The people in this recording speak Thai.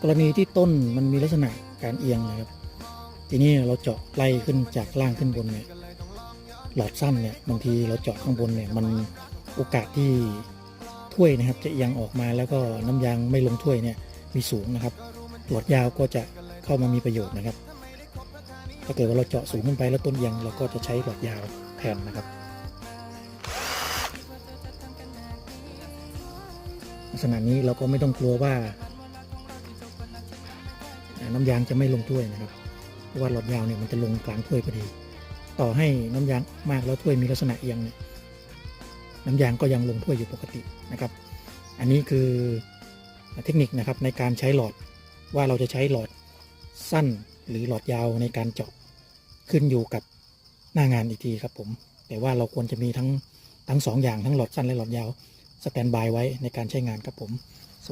กรณีที่ต้นมันมีลักษณะการเอียงนะครับ ทีนี้เราเจาะไล่ขึ้นจากล่างขึ้นบนเนี่ยหลอดสั้นเนี่ยบางทีเราเจาะข้างบนเนี่ยมันโอกาสที่ถ้วยนะครับ จะเอียงออกมาแล้วก็น้ำยางไม่ลงถ้วยเนี่ยมีสูงนะครับหลอดยาวก็จะเข้ามามีประโยชน์นะครับ ถ้าเกิดว่าเราเจาะสูงขึ้นไปแล้วต้นเอียงเราก็จะใช้หลอดยาวแทนนะครับ ลักษณะนี้เราก็ไม่ต้องกลัวว่า น้ำยางจะไม่ลงถ้วยนะครับเพราะว่าหลอดยาวเนี่ยมันจะลงกลางถ้วยพอดี ต่อให้น้ำยางมากแล้วถ้วยมีลักษณะเอียงเนี่ยน้ำยางก็ยังลงถ้วยอยู่ปกตินะครับ อันนี้คือเทคนิคนะครับในการใช้หลอดว่าเราจะใช้หลอดสั้นหรือหลอดยาวในการเจาะขึ้นอยู่กับหน้างานอีกทีครับผม แต่ว่าเราควรจะมีทั้งทั้งสองอย่างทั้งหลอดสั้นและหลอดยาว สแตนบายไว้ในการใช้งานครับผม